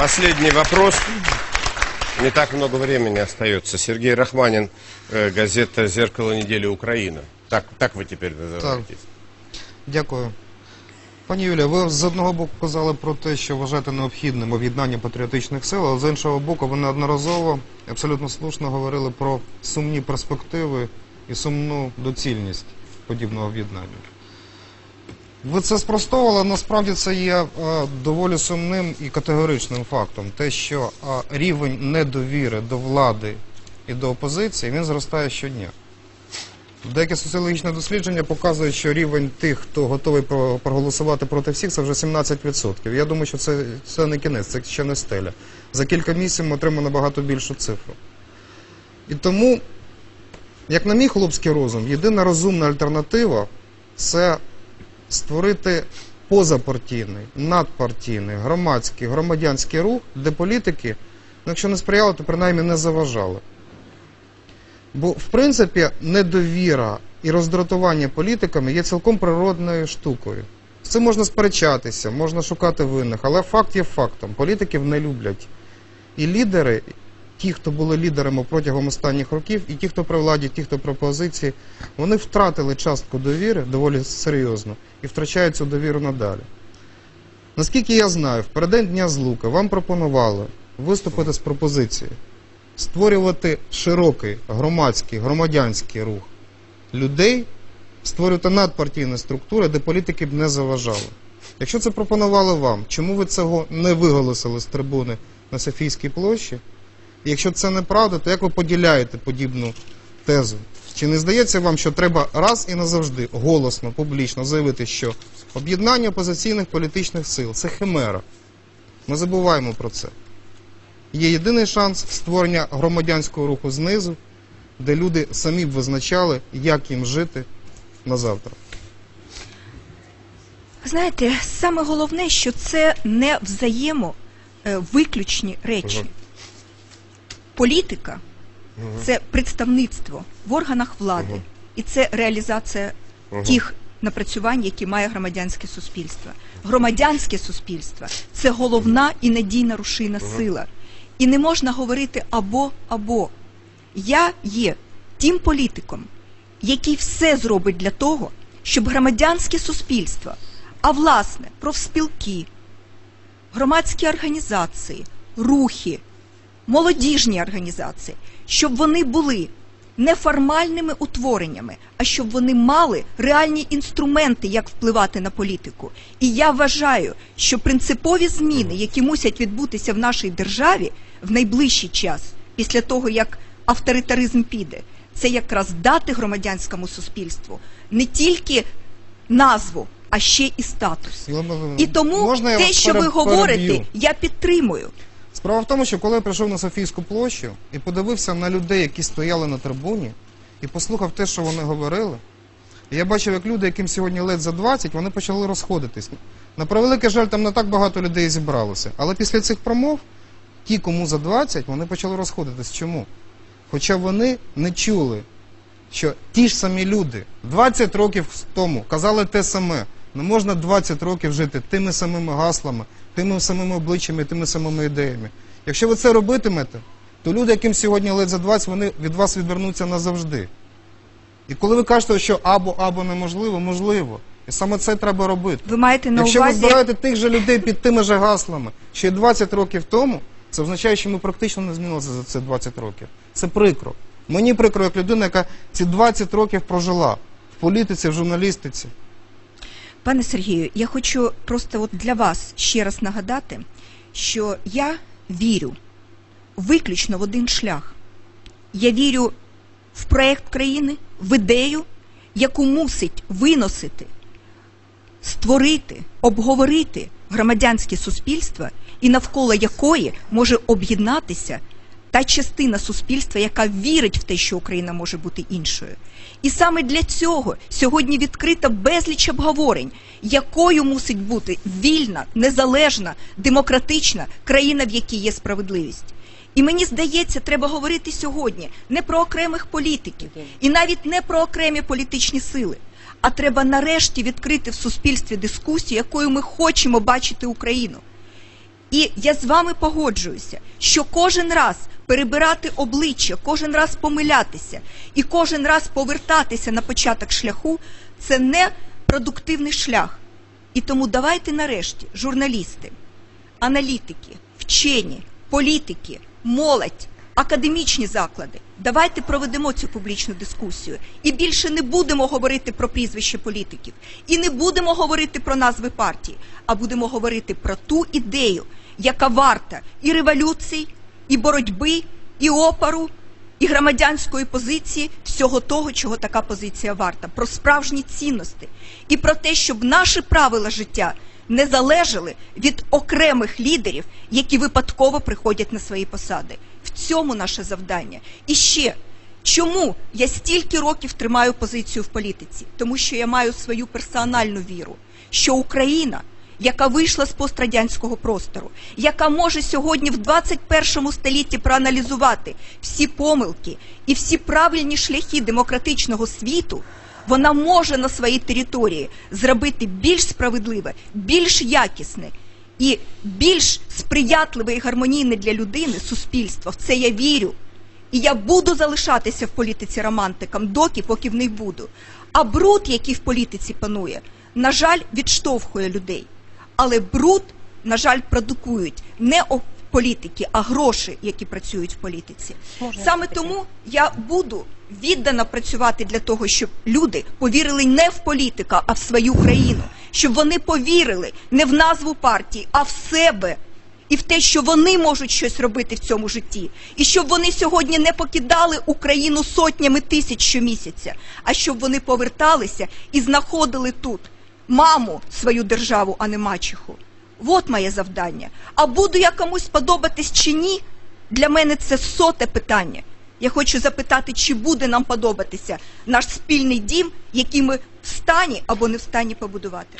Последний вопрос. Не так много времени остается. Сергей Рахманин, э, газета «Зеркало недели Украина». Так, так вы теперь называетесь. Дякую. Пані Юлія, ви з одного боку казали про те, що вважаєте необхідним об'єднання патріотичних сил, але з іншого боку, ви неодноразово абсолютно слушно говорили про сумні перспективи і сумну доцільність подібного об'єднання. Ви це спростовували, насправді це є е, доволі сумним і категоричним фактом. Те, що е, рівень недовіри до влади і до опозиції він зростає щодня. Деякі соціологічні дослідження показують, що рівень тих, хто готовий проголосувати проти всіх, це вже 17%. Я думаю, що це, це не кінець, це ще не стеля. За кілька місяців ми отримаємо набагато більшу цифру. І тому, як на мій хлопський розум, єдина розумна альтернатива це створити позапартійний, надпартійний, громадський, громадянський рух, де політики, ну, якщо не сприяли, то принаймні не заважали. Бо, в принципі, недовіра і роздратування політиками є цілком природною штукою. З цим можна сперечатися, можна шукати винних, але факт є фактом. Політиків не люблять. І лідери, ті, хто були лідерами протягом останніх років, і ті, хто при владі, ті, хто при опозиції, вони втратили частку довіри доволі серйозно і втрачають цю довіру надалі. Наскільки я знаю, в переддень Дня Злука вам пропонували виступити з пропозицією створювати широкий громадський, громадянський рух людей, створювати надпартійні структури, де політики б не заважали. Якщо це пропонували вам, чому ви цього не виголосили з трибуни на Софійській площі? Якщо це неправда, то як ви поділяєте подібну тезу? Чи не здається вам, що треба раз і назавжди голосно, публічно заявити, що об'єднання опозиційних політичних сил це химера? Ми забуваємо про це. Є єдиний шанс створення громадянського руху знизу, де люди самі б визначали, як їм жити на завтра. Знаєте, саме головне, що це не взаємовиключні речі. Політика це представництво в органах влади, і це реалізація тих напрацювань, які має громадянське суспільство. Громадянське суспільство це головна і надійна рушійна сила. І не можна говорити або або. Я є тим політиком, який все зробить для того, щоб громадянське суспільство, а власне профспілки, громадські організації, рухи, молодіжні організації, щоб вони були не формальними утвореннями, а щоб вони мали реальні інструменти, як впливати на політику. І я вважаю, що принципові зміни, які мусять відбутися в нашій державі в найближчий час, після того як авторитаризм піде, це якраз дати громадянському суспільству не тільки назву, а ще і статус. І тому Можна те, що ви говорите, я підтримую. Справа в тому, що коли я прийшов на Софійську площу і подивився на людей, які стояли на трибуні, і послухав те, що вони говорили, я бачив, як люди, яким сьогодні ледь за 20, вони почали розходитись. На превеликий жаль, там не так багато людей зібралося. Але після цих промов, ті, кому за 20, вони почали розходитись. Чому? Хоча вони не чули, що ті ж самі люди 20 років тому казали те саме. Не можна 20 років жити тими самими гаслами, тими самими обличчями, тими самими ідеями. Якщо ви це робитимете, то люди, яким сьогодні ледь за 20, вони від вас відвернуться назавжди. І коли ви кажете, що або або неможливо, можливо. І саме це треба робити. Ви маєте на Якщо ви збираєте тих же людей під тими же гаслами ще 20 років тому, це означає, що ми практично не змінилися за ці 20 років. Це прикро. Мені прикро, як людина, яка ці 20 років прожила в політиці, в журналістиці. Пане Сергію, я хочу просто от для вас ще раз нагадати, що я вірю виключно в один шлях. Я вірю в проект країни, в ідею, яку мусить виносити, створити, обговорити громадянське суспільство, і навколо якої може об'єднатися та частина суспільства, яка вірить в те, що Україна може бути іншою. І саме для цього сьогодні відкрита безліч обговорень, якою мусить бути вільна, незалежна, демократична країна, в якій є справедливість. І мені здається, треба говорити сьогодні не про окремих політиків і навіть не про окремі політичні сили. А треба нарешті відкрити в суспільстві дискусію, якою ми хочемо бачити Україну. І я з вами погоджуюся, що кожен раз перебирати обличчя, кожен раз помилятися і кожен раз повертатися на початок шляху це не продуктивний шлях. І тому давайте нарешті, журналісти, аналітики, вчені, політики, молодь, академічні заклади. Давайте проведемо цю публічну дискусію і більше не будемо говорити про прізвище політиків, і не будемо говорити про назви партій, а будемо говорити про ту ідею, яка варта і революцій, і боротьби, і опору, і громадянської позиції всього того, чого така позиція варта, про справжні цінності і про те, щоб наші правила життя не залежали від окремих лідерів, які випадково приходять на свої посади. В цьому наше завдання. І ще чому я стільки років тримаю позицію в політиці? Тому що я маю свою персональну віру, що Україна. Яка вийшла з пострадянського простору, яка може сьогодні в 21 столітті проаналізувати всі помилки і всі правильні шляхи демократичного світу, вона може на своїй території зробити більш справедливе, більш якісне і більш сприятливе і гармонійне для людини суспільство. В це я вірю. І я буду залишатися в політиці романтиком, доки поки в них буду. А бруд, який в політиці панує, на жаль, відштовхує людей. Але бруд, на жаль, продукують не о- політики, а гроші, які працюють в політиці. Саме тому я буду віддано працювати для того, щоб люди повірили не в політика, а в свою країну, щоб вони повірили не в назву партії, а в себе. І в те, що вони можуть щось робити в цьому житті, і щоб вони сьогодні не покидали Україну сотнями тисяч щомісяця, а щоб вони поверталися і знаходили тут маму свою державу, а не мачеху. От моє завдання. А буду я комусь подобатись чи ні? Для мене це соте питання. Я хочу запитати, чи буде нам подобатися наш спільний дім, який ми в стані або не в стані побудувати.